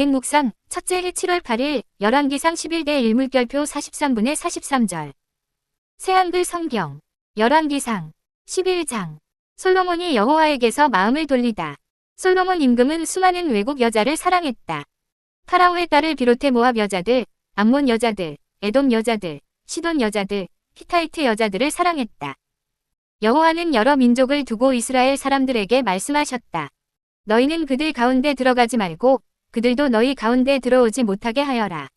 동행묵상 첫째 해 7월 8일 열왕기상 11대 1물결표 43분의 43절 새한글 성경 열왕기상 11장 솔로몬이 여호와에게서 마음을 돌리다. 솔로몬 임금은 수많은 외국 여자를 사랑했다. 파라오의 딸을 비롯해 모압 여자들, 암몬 여자들, 에돔 여자들, 시돈 여자들, 히타이트 여자들을 사랑했다. 여호와는 여러 민족을 두고 이스라엘 사람들에게 말씀하셨다. 너희는 그들 가운데 들어가지 말고 그들도 너희 가운데 들어오지 못하게 하여라.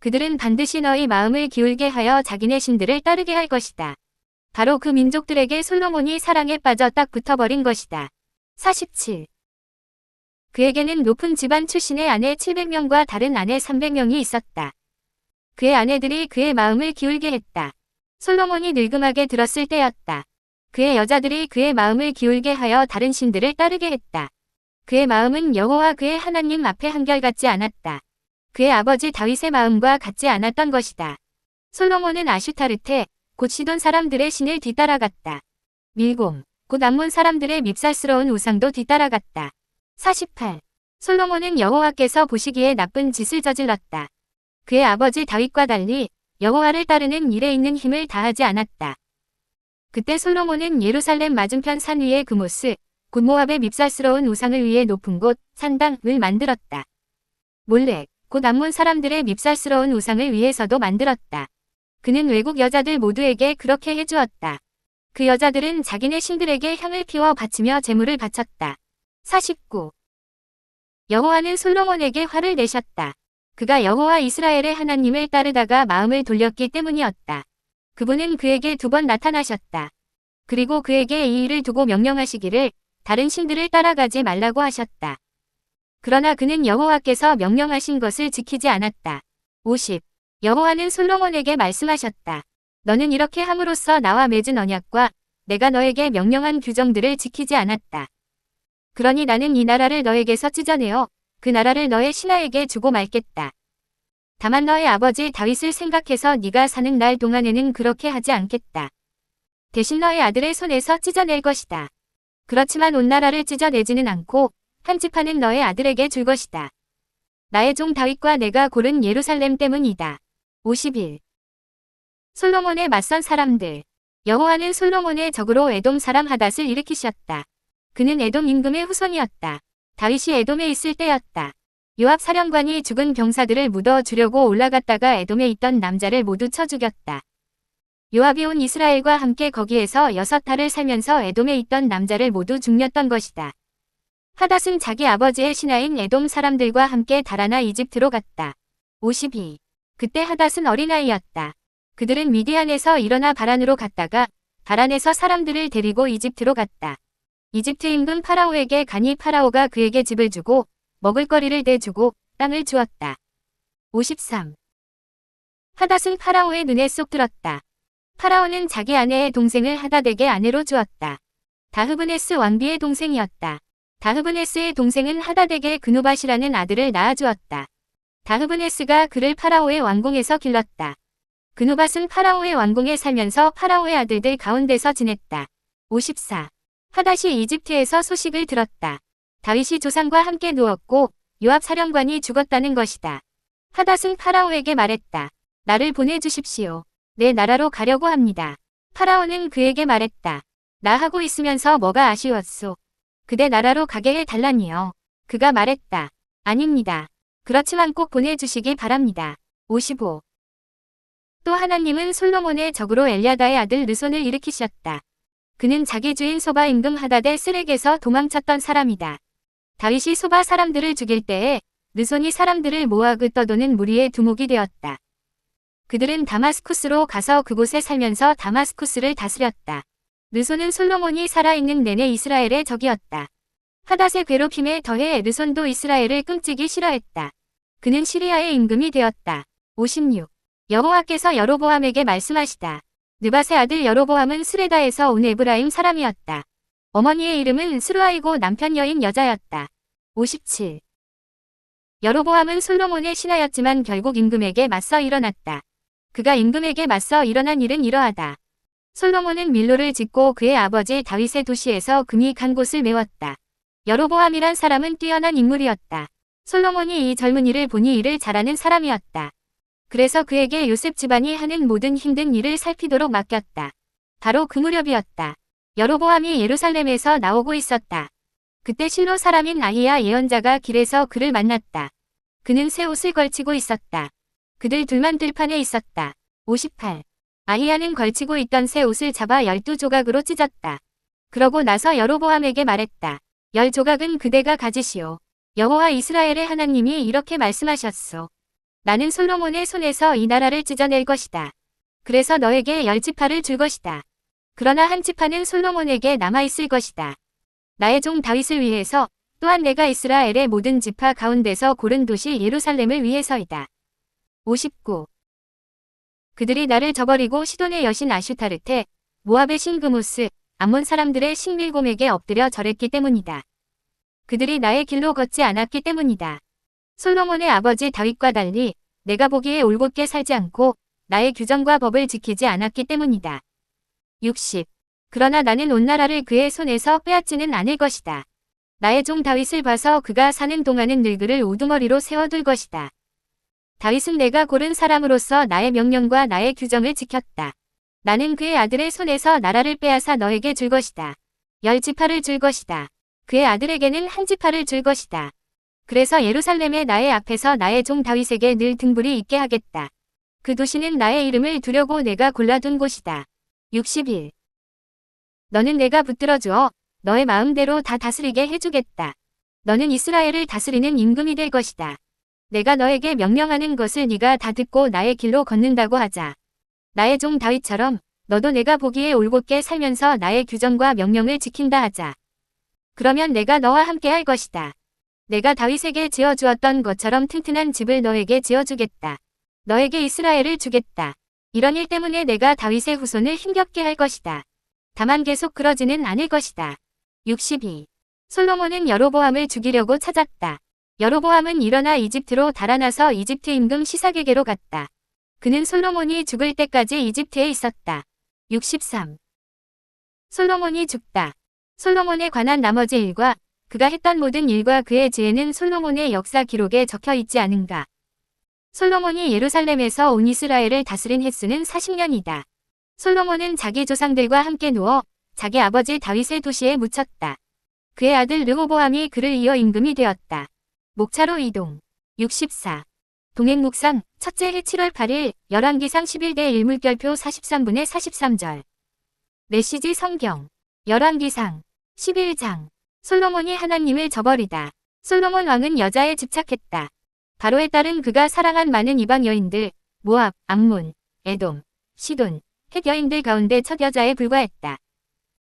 그들은 반드시 너희 마음을 기울게 하여 자기네 신들을 따르게 할 것이다. 바로 그 민족들에게 솔로몬이 사랑에 빠져 딱 붙어버린 것이다. 47. 그에게는 높은 집안 출신의 아내 700명과 다른 아내 300명이 있었다. 그의 아내들이 그의 마음을 기울게 했다. 솔로몬이 늙음하게 들었을 때였다. 그의 여자들이 그의 마음을 기울게 하여 다른 신들을 따르게 했다. 그의 마음은 여호와 그의 하나님 앞에 한결같지 않았다. 그의 아버지 다윗의 마음과 같지 않았던 것이다. 솔로몬은 아슈타르테, 곧 시돈 사람들의 신을 뒤따라갔다. 밀곰, 곧 암몬 사람들의 밉살스러운 우상도 뒤따라갔다. 48. 솔로몬은 여호와께서 보시기에 나쁜 짓을 저질렀다. 그의 아버지 다윗과 달리 여호와를 따르는 일에 있는 힘을 다하지 않았다. 그때 솔로몬은 예루살렘 맞은편 산 위에 그모스, 곧 모압의 밉살스러운 우상을 위해 높은 곳, 산당을 만들었다. 몰렉, 곧 암몬 사람들의 밉살스러운 우상을 위해서도 만들었다. 그는 외국 여자들 모두에게 그렇게 해주었다. 그 여자들은 자기네 신들에게 향을 피워 바치며 제물을 바쳤다. 49. 여호와는 솔로몬에게 화를 내셨다. 그가 여호와 이스라엘의 하나님을 따르다가 마음을 돌렸기 때문이었다. 그분은 그에게 두 번 나타나셨다. 그리고 그에게 이 일을 두고 명령하시기를 다른 신들을 따라가지 말라고 하셨다. 그러나 그는 여호와께서 명령하신 것을 지키지 않았다. 50. 여호와는 솔로몬에게 말씀하셨다. 너는 이렇게 함으로써 나와 맺은 언약과 내가 너에게 명령한 규정들을 지키지 않았다. 그러니 나는 이 나라를 너에게서 찢어내어 그 나라를 너의 신하에게 주고 말겠다. 다만 너의 아버지 다윗을 생각해서 네가 사는 날 동안에는 그렇게 하지 않겠다. 대신 너의 아들의 손에서 찢어낼 것이다. 그렇지만 온 나라를 찢어내지는 않고 한 지파는 너의 아들에게 줄 것이다. 나의 종 다윗과 내가 고른 예루살렘 때문이다. 51. 솔로몬의 맞선 사람들. 여호와는 솔로몬의 적으로 에돔 사람 하닷을 일으키셨다. 그는 에돔 임금의 후손이었다. 다윗이 에돔에 있을 때였다. 요압 사령관이 죽은 병사들을 묻어 주려고 올라갔다가 에돔에 있던 남자를 모두 쳐 죽였다. 요압이 온 이스라엘과 함께 거기에서 여섯 달을 살면서 에돔에 있던 남자를 모두 죽였던 것이다. 하닷은 자기 아버지의 신하인 에돔 사람들과 함께 달아나 이집트로 갔다. 52. 그때 하닷은 어린아이였다. 그들은 미디안에서 일어나 바란으로 갔다가 바란에서 사람들을 데리고 이집트로 갔다. 이집트 임금 파라오에게 가니 파라오가 그에게 집을 주고 먹을거리를 대주고 땅을 주었다. 53. 하닷은 파라오의 눈에 쏙 들었다. 파라오는 자기 아내의 동생을 하닷에게 아내로 주었다. 다흐브네스 왕비의 동생이었다. 다흐브네스의 동생은 하닷에게 그누밭이라는 아들을 낳아주었다. 다흐브네스가 그를 파라오의 왕궁에서 길렀다. 그누밭은 파라오의 왕궁에 살면서 파라오의 아들들 가운데서 지냈다. 54. 하닷이 이집트에서 소식을 들었다. 다윗이 조상과 함께 누웠고 요압 사령관이 죽었다는 것이다. 하닷은 파라오에게 말했다. 나를 보내주십시오. 내 나라로 가려고 합니다. 파라오는 그에게 말했다. 나 하고 있으면서 뭐가 아쉬웠소. 그대 나라로 가게 해달라니요. 그가 말했다. 아닙니다. 그렇지만 꼭 보내주시기 바랍니다. 55. 또 하나님은 솔로몬의 적으로 엘리아다의 아들 르손을 일으키셨다. 그는 자기 주인 소바 임금 하닷의 쓰렉에서 도망쳤던 사람이다. 다윗이 소바 사람들을 죽일 때에 르손이 사람들을 모아 그 떠도는 무리의 두목이 되었다. 그들은 다마스쿠스로 가서 그곳에 살면서 다마스쿠스를 다스렸다. 르손은 솔로몬이 살아있는 내내 이스라엘의 적이었다. 하닷의 괴롭힘에 더해 르손도 이스라엘을 끔찍이 싫어했다. 그는 시리아의 임금이 되었다. 56. 여호와께서 여로보암에게 말씀하시다. 느밧의 아들 여로보암은 스레다에서 온 에브라임 사람이었다. 어머니의 이름은 스루아이고 남편 여인 여자였다. 57. 여로보암은 솔로몬의 신하였지만 결국 임금에게 맞서 일어났다. 그가 임금에게 맞서 일어난 일은 이러하다. 솔로몬은 밀로를 짓고 그의 아버지 다윗의 도시에서 금이 간 곳을 메웠다. 여로보암이란 사람은 뛰어난 인물이었다. 솔로몬이 이 젊은이를 보니 일을 잘하는 사람이었다. 그래서 그에게 요셉 집안이 하는 모든 힘든 일을 살피도록 맡겼다. 바로 그 무렵이었다. 여로보암이 예루살렘에서 나오고 있었다. 그때 실로 사람인 아히야 예언자가 길에서 그를 만났다. 그는 새 옷을 걸치고 있었다. 그들 둘만 들판에 있었다. 58. 아히야는 걸치고 있던 새 옷을 잡아 열두 조각으로 찢었다. 그러고 나서 여로보암에게 말했다. 열 조각은 그대가 가지시오. 여호와 이스라엘의 하나님이 이렇게 말씀하셨소. 나는 솔로몬의 손에서 이 나라를 찢어낼 것이다. 그래서 너에게 열 지파를 줄 것이다. 그러나 한 지파는 솔로몬에게 남아있을 것이다. 나의 종 다윗을 위해서 또한 내가 이스라엘의 모든 지파 가운데서 고른 도시 예루살렘을 위해서이다. 59. 그들이 나를 저버리고 시돈의 여신 아슈타르테, 모압의 신 그모스, 암몬 사람들의 신 밀곰에게 엎드려 절했기 때문이다. 그들이 나의 길로 걷지 않았기 때문이다. 솔로몬의 아버지 다윗과 달리 내가 보기에 올곧게 살지 않고 나의 규정과 법을 지키지 않았기 때문이다. 60. 그러나 나는 온 나라를 그의 손에서 빼앗지는 않을 것이다. 나의 종 다윗을 봐서 그가 사는 동안은 늙으를 우두머리로 세워둘 것이다. 다윗은 내가 고른 사람으로서 나의 명령과 나의 규정을 지켰다. 나는 그의 아들의 손에서 나라를 빼앗아 너에게 줄 것이다. 열 지파를 줄 것이다. 그의 아들에게는 한 지파를 줄 것이다. 그래서 예루살렘의 나의 앞에서 나의 종 다윗에게 늘 등불이 있게 하겠다. 그 도시는 나의 이름을 두려고 내가 골라둔 곳이다. 61. 너는 내가 붙들어 주어 너의 마음대로 다 다스리게 해주겠다. 너는 이스라엘을 다스리는 임금이 될 것이다. 내가 너에게 명령하는 것을 네가 다 듣고 나의 길로 걷는다고 하자. 나의 종 다윗처럼 너도 내가 보기에 올곧게 살면서 나의 규정과 명령을 지킨다 하자. 그러면 내가 너와 함께 할 것이다. 내가 다윗에게 지어주었던 것처럼 튼튼한 집을 너에게 지어주겠다. 너에게 이스라엘을 주겠다. 이런 일 때문에 내가 다윗의 후손을 힘겹게 할 것이다. 다만 계속 그러지는 않을 것이다. 62. 솔로몬은 여로보암을 죽이려고 찾았다. 여로보암은 일어나 이집트로 달아나서 이집트 임금 시사게게로 갔다. 그는 솔로몬이 죽을 때까지 이집트에 있었다. 63. 솔로몬이 죽다. 솔로몬에 관한 나머지 일과 그가 했던 모든 일과 그의 지혜는 솔로몬의 역사 기록에 적혀 있지 않은가. 솔로몬이 예루살렘에서 온 이스라엘을 다스린 횟수는 40년이다. 솔로몬은 자기 조상들과 함께 누워 자기 아버지 다윗의 도시에 묻혔다. 그의 아들 르호보암이 그를 이어 임금이 되었다. 목차로 이동. 64. 동행묵상 첫째 해 7월 8일 열왕기상 11대 1물결표 43분의 43절. 메시지 성경. 열왕기상 11장. 솔로몬이 하나님을 저버리다. 솔로몬 왕은 여자에 집착했다. 바로에 따른 그가 사랑한 많은 이방 여인들, 모압, 암몬, 에돔, 시돈, 헷 여인들 가운데 첫 여자에 불과했다.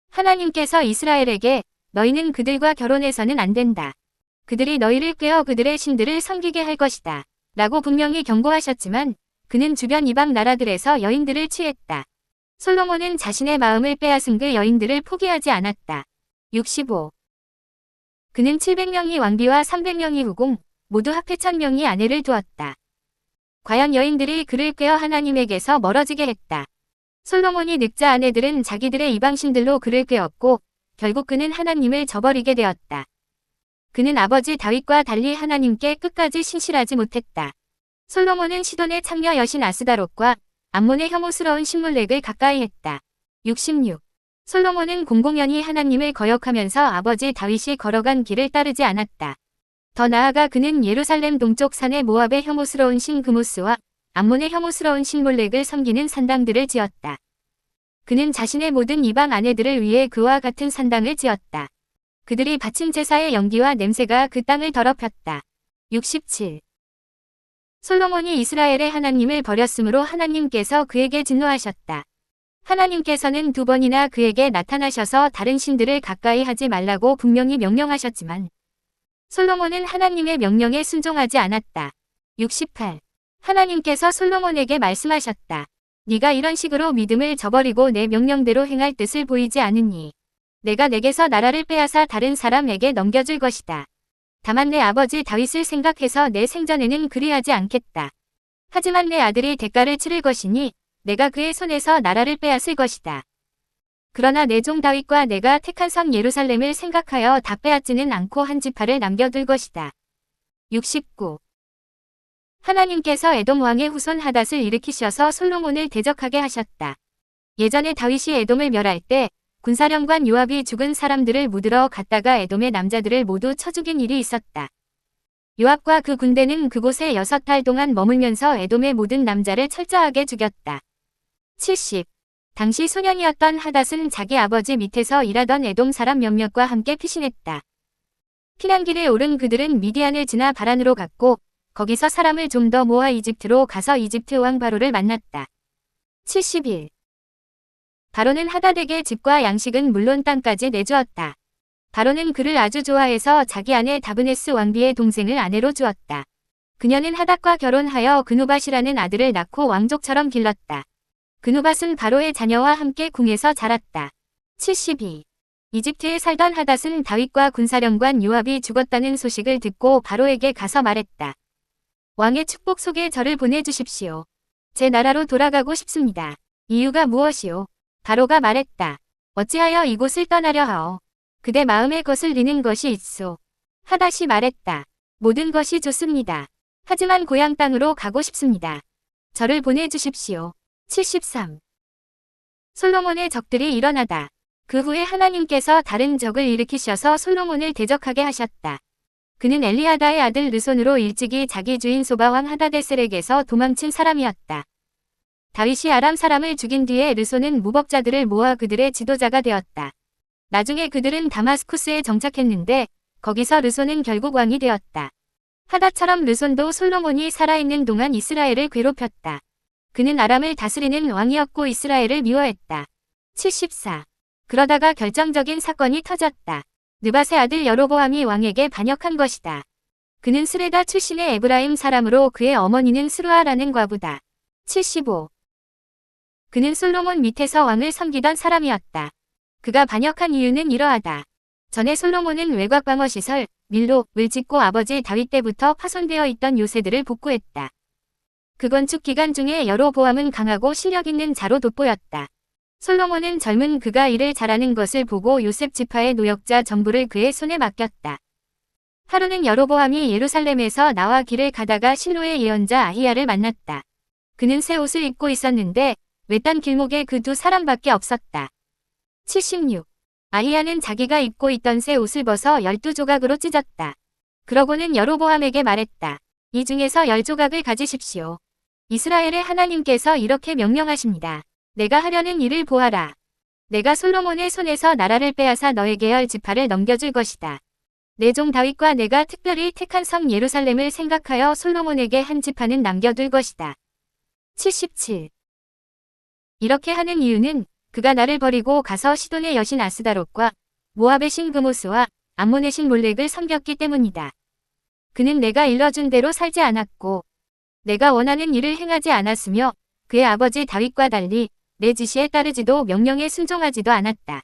하나님께서 이스라엘에게 너희는 그들과 결혼해서는 안 된다. 그들이 너희를 꿰어 그들의 신들을 섬기게 할 것이다. 라고 분명히 경고하셨지만 그는 주변 이방 나라들에서 여인들을 취했다. 솔로몬은 자신의 마음을 빼앗은 그 여인들을 포기하지 않았다. 65. 그는 700명이 왕비와 300명이 후궁, 모두 합해 1000명이 아내를 두었다. 과연 여인들이 그를 꿰어 하나님에게서 멀어지게 했다. 솔로몬이 늑자 아내들은 자기들의 이방신들로 그를 꿰었고 결국 그는 하나님을 저버리게 되었다. 그는 아버지 다윗과 달리 하나님께 끝까지 신실하지 못했다. 솔로몬은 시돈의 창녀 여신 아스다롯과 암몬의 혐오스러운 신물렉을 가까이 했다. 66. 솔로몬은 공공연히 하나님을 거역하면서 아버지 다윗이 걸어간 길을 따르지 않았다. 더 나아가 그는 예루살렘 동쪽 산의 모압의 혐오스러운 신 그모스와 암몬의 혐오스러운 신몰렉을 섬기는 산당들을 지었다. 그는 자신의 모든 이방 아내들을 위해 그와 같은 산당을 지었다. 그들이 바친 제사의 연기와 냄새가 그 땅을 더럽혔다. 67. 솔로몬이 이스라엘의 하나님을 버렸으므로 하나님께서 그에게 진노하셨다. 하나님께서는 두 번이나 그에게 나타나셔서 다른 신들을 가까이 하지 말라고 분명히 명령하셨지만 솔로몬은 하나님의 명령에 순종하지 않았다. 68. 하나님께서 솔로몬에게 말씀하셨다. 네가 이런 식으로 믿음을 저버리고 내 명령대로 행할 뜻을 보이지 않으니 내가 내게서 나라를 빼앗아 다른 사람에게 넘겨줄 것이다. 다만 내 아버지 다윗을 생각해서 내 생전에는 그리하지 않겠다. 하지만 내 아들이 대가를 치를 것이니 내가 그의 손에서 나라를 빼앗을 것이다. 그러나 내 종 다윗과 내가 택한 성 예루살렘을 생각하여 다 빼앗지는 않고 한 지파를 남겨둘 것이다. 69. 하나님께서 에돔 왕의 후손 하닷을 일으키셔서 솔로몬을 대적하게 하셨다. 예전에 다윗이 에돔을 멸할 때 군사령관 요압이 죽은 사람들을 묻으러 갔다가 에돔의 남자들을 모두 쳐 죽인 일이 있었다. 요압과 그 군대는 그곳에 여섯 달 동안 머물면서 에돔의 모든 남자를 철저하게 죽였다. 70. 당시 소년이었던 하닷은 자기 아버지 밑에서 일하던 에돔 사람 몇몇과 함께 피신했다. 피난길에 오른 그들은 미디안을 지나 바란으로 갔고 거기서 사람을 좀 더 모아 이집트로 가서 이집트 왕 바로를 만났다. 71. 바로는 하닷에게 집과 양식은 물론 땅까지 내주었다. 바로는 그를 아주 좋아해서 자기 아내 다브네스 왕비의 동생을 아내로 주었다. 그녀는 하닷과 결혼하여 그누밭이라는 아들을 낳고 왕족처럼 길렀다. 그누밭은 바로의 자녀와 함께 궁에서 자랐다. 72. 이집트에 살던 하닷은 다윗과 군사령관 요압이 죽었다는 소식을 듣고 바로에게 가서 말했다. 왕의 축복 속에 저를 보내주십시오. 제 나라로 돌아가고 싶습니다. 이유가 무엇이오? 바로가 말했다. 어찌하여 이곳을 떠나려 하오. 그대 마음에 거슬리는 것이 있소. 하닷이 말했다. 모든 것이 좋습니다. 하지만 고향 땅으로 가고 싶습니다. 저를 보내주십시오. 73. 솔로몬의 적들이 일어나다. 그 후에 하나님께서 다른 적을 일으키셔서 솔로몬을 대적하게 하셨다. 그는 엘리아다의 아들 르손으로 일찍이 자기 주인 소바왕 하다데셀에게서 도망친 사람이었다. 다윗이 아람 사람을 죽인 뒤에 르손은 무법자들을 모아 그들의 지도자가 되었다. 나중에 그들은 다마스쿠스에 정착했는데 거기서 르손은 결국 왕이 되었다. 하다처럼 르손도 솔로몬이 살아있는 동안 이스라엘을 괴롭혔다. 그는 아람을 다스리는 왕이었고 이스라엘을 미워했다. 74. 그러다가 결정적인 사건이 터졌다. 느밧의 아들 여로보암이 왕에게 반역한 것이다. 그는 스레다 출신의 에브라임 사람으로 그의 어머니는 스루아라는 과부다. 75. 그는 솔로몬 밑에서 왕을 섬기던 사람이었다. 그가 반역한 이유는 이러하다. 전에 솔로몬은 외곽 방어 시설, 밀로을 짓고 아버지 다윗 때부터 파손되어 있던 요새들을 복구했다. 그 건축 기간 중에 여로보암은 강하고 실력 있는 자로 돋보였다. 솔로몬은 젊은 그가 일을 잘하는 것을 보고 요셉 지파의 노역자 전부를 그의 손에 맡겼다. 하루는 여로보암이 예루살렘에서 나와 길을 가다가 실로의 예언자 아히야를 만났다. 그는 새 옷을 입고 있었는데 외딴 길목에 그 두 사람밖에 없었다. 76. 아히야는 자기가 입고 있던 새 옷을 벗어 열두 조각으로 찢었다. 그러고는 여로보암에게 말했다. 이 중에서 열 조각을 가지십시오. 이스라엘의 하나님께서 이렇게 명령하십니다. 내가 하려는 일을 보아라. 내가 솔로몬의 손에서 나라를 빼앗아 너에게 열 지파를 넘겨줄 것이다. 내 종 다윗과 내가 특별히 택한 성 예루살렘을 생각하여 솔로몬에게 한 지파는 남겨둘 것이다. 77. 이렇게 하는 이유는 그가 나를 버리고 가서 시돈의 여신 아스다롯과 모압의 신 그모스와 암몬의 신 몰렉을 섬겼기 때문이다. 그는 내가 일러준 대로 살지 않았고 내가 원하는 일을 행하지 않았으며 그의 아버지 다윗과 달리 내 지시에 따르지도 명령에 순종하지도 않았다.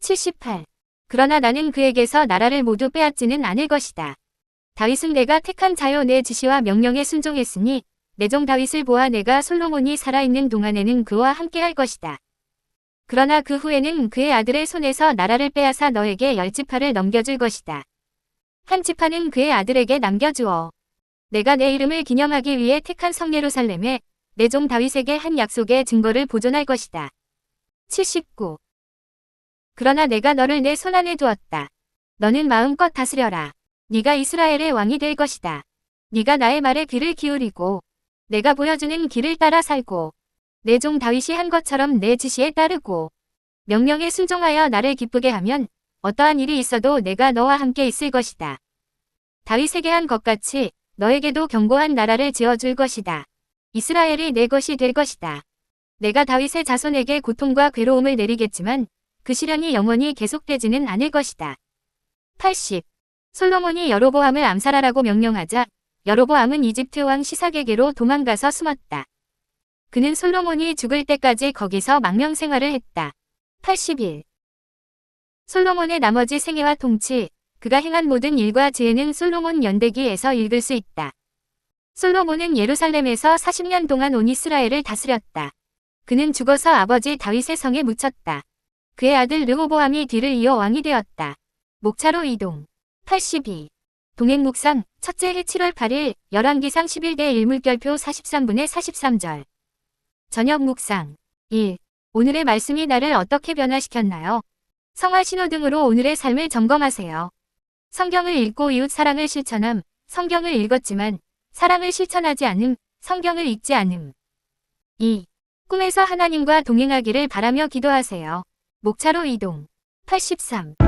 78. 그러나 나는 그에게서 나라를 모두 빼앗지는 않을 것이다. 다윗은 내가 택한 자요 내 지시와 명령에 순종했으니 내종 다윗을 보아 내가 솔로몬이 살아있는 동안에는 그와 함께 할 것이다. 그러나 그 후에는 그의 아들의 손에서 나라를 빼앗아 너에게 열 지파를 넘겨줄 것이다. 한 지파는 그의 아들에게 남겨주어. 내가 내 이름을 기념하기 위해 택한 성 예루살렘에 내 종 다윗에게 한 약속의 증거를 보존할 것이다. 79. 그러나 내가 너를 내 손안에 두었다. 너는 마음껏 다스려라. 네가 이스라엘의 왕이 될 것이다. 네가 나의 말에 귀를 기울이고 내가 보여주는 길을 따라 살고 내 종 다윗이 한 것처럼 내 지시에 따르고 명령에 순종하여 나를 기쁘게 하면 어떠한 일이 있어도 내가 너와 함께 있을 것이다. 다윗에게 한 것 같이 너에게도 견고한 나라를 지어줄 것이다. 이스라엘이 내 것이 될 것이다. 내가 다윗의 자손에게 고통과 괴로움을 내리겠지만 그 시련이 영원히 계속되지는 않을 것이다. 80. 솔로몬이 여로보암을 암살하라고 명령하자 여로보암은 이집트 왕 시삭에게로 도망가서 숨었다. 그는 솔로몬이 죽을 때까지 거기서 망명 생활을 했다. 81. 솔로몬의 나머지 생애와 통치, 그가 행한 모든 일과 지혜는 솔로몬 연대기에서 읽을 수 있다. 솔로몬은 예루살렘에서 40년 동안 온 이스라엘을 다스렸다. 그는 죽어서 아버지 다윗의 성에 묻혔다. 그의 아들 르호보암이 뒤를 이어 왕이 되었다. 목차로 이동. 82. 동행 묵상, 첫째 해 7월 8일, 열왕기상 11대 일물결표 43분의 43절. 저녁 묵상. 1. 오늘의 말씀이 나를 어떻게 변화시켰나요? 성화 신호등으로 오늘의 삶을 점검하세요. 성경을 읽고 이웃 사랑을 실천함, 성경을 읽었지만 사랑을 실천하지 않음, 성경을 읽지 않음. 2. 꿈에서 하나님과 동행하기를 바라며 기도하세요. 목차로 이동. 83.